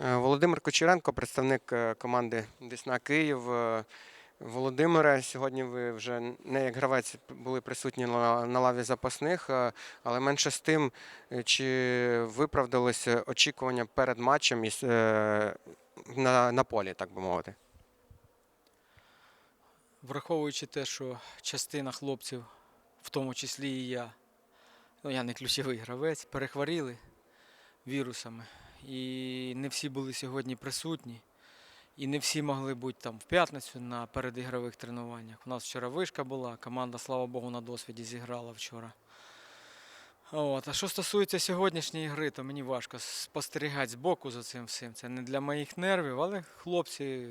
Е, Володимир Кучеренко, представник е, команди Десна Київ. Е, Володимире, сьогодні ви вже не як гравець були присутні на лаві запасних, але менше з тим, чи виправдалися очікування перед матчем на, на полі, так би мовити. Враховуючи те, що частина хлопців, в тому числі і я, ну я не ключовий гравець, перехворіли вірусами. І не всі були сьогодні присутні. І не всі могли бути там в п'ятницю на передігрових тренуваннях. У нас вчора вишка була, команда, слава Богу, на досвіді зіграла вчора. От. А що стосується сьогоднішньої гри, то мені важко спостерігати збоку за цим всім. Це не для моїх нервів, але хлопці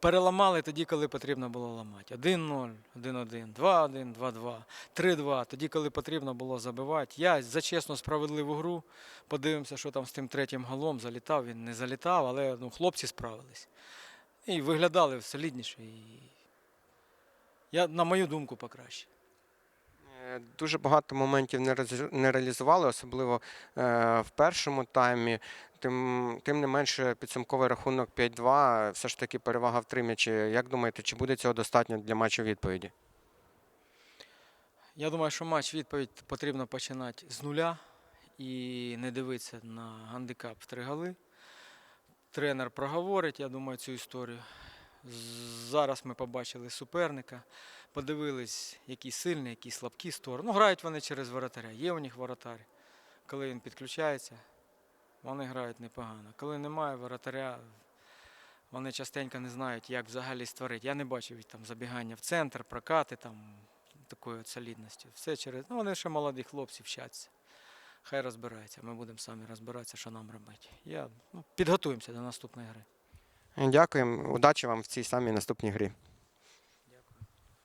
переламали тоді, коли потрібно було ламати. 1-0, 1-1, 2-1, 2-2, 3-2. Тоді, коли потрібно було забивати. Я за чесну справедливу гру. Подивимося, що там з тим третім голом залітав. Він не залітав, але ну, хлопці справились. І виглядали солідніше. І... Я, на мою думку, покраще. Дуже багато моментів не, реалізували, особливо е, в першому таймі. Тим, тим не менше, підсумковий рахунок 5-2, все ж таки перевага в три м'ячі. Як думаєте, чи буде цього достатньо для матчу відповіді? Я думаю, що матч відповідь потрібно починати з нуля і не дивитися на гандикап в три голи. Тренер проговорить, я думаю, цю історію. Зараз ми побачили суперника, подивились, які сильні, які слабкі сторони. Ну, грають вони через воротаря. Є у них воротар. Коли він підключається, вони грають непогано. Коли немає воротаря, вони частенько не знають, як взагалі створити. Я не бачив там забігання в центр, прокати там такої солідності. Все через. Ну, вони ще молоді хлопці вчаться. Хай розбираються. Ми будемо самі розбиратися, що нам робити. Я, ну, підготуємося до наступної гри. Дякуємо, удачі вам в цій самій наступній грі.